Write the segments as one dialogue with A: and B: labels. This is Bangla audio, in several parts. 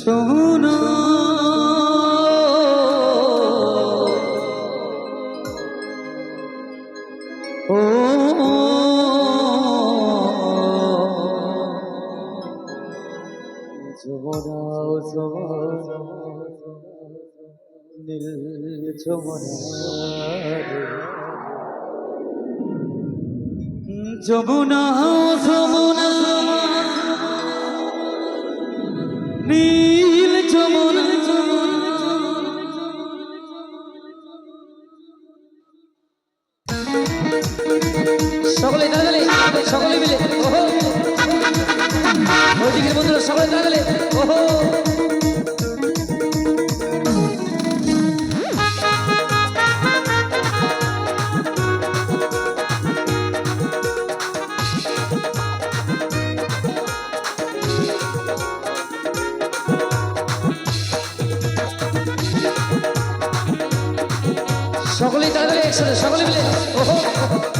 A: শোনো। ও ঝুমরাও নীল ঝুমরা যমুনা। নীল যমুনা সকলে সকলে একসাথে সকলে মিলে ওহো!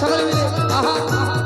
A: সকলে মিলে আহা।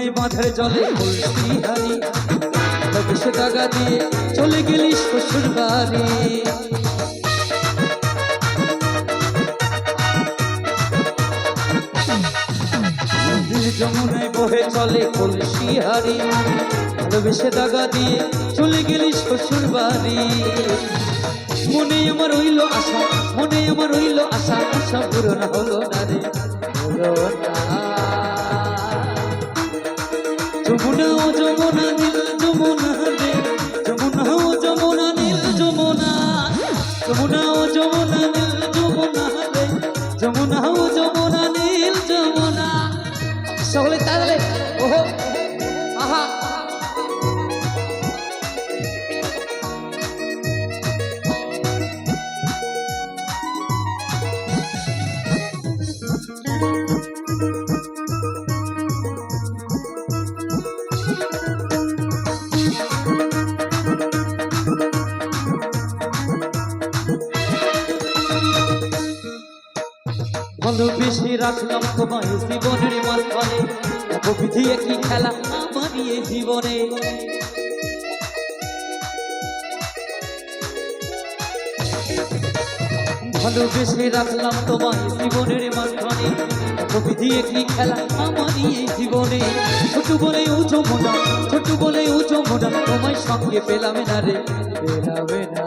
A: নীল যমুনায় জলে তবে টাকা দিয়ে চলে গেলি শ্বশুর বাড়ি। যমুনায় বহে চলে কলসি হারি। ভালোবেসে দাগা দিয়ে চলে গেলি শ্বশুর বাড়ি। মনে আমার রইল আশা, মনে আমার রইল আশা আশা পূরণ হলো তাহলে ওহো আহা ভালোবেসে রাখলাম তোমায় জীবনের মাঝখানে। অপবিধি একই খেলা আমার জীবনে। ভালোবেসে রাখলাম তোমায় জীবনের মাঝখানে। অপবিধি একই খেলা আমার এই জীবনে। ছোট বলে উঁচু মোনা ছোট বলে উঁচু মোনা তোমায় সঙ্গে পেলাম না রে, পেলামে না।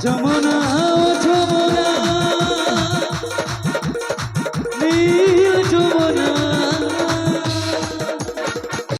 A: 总不能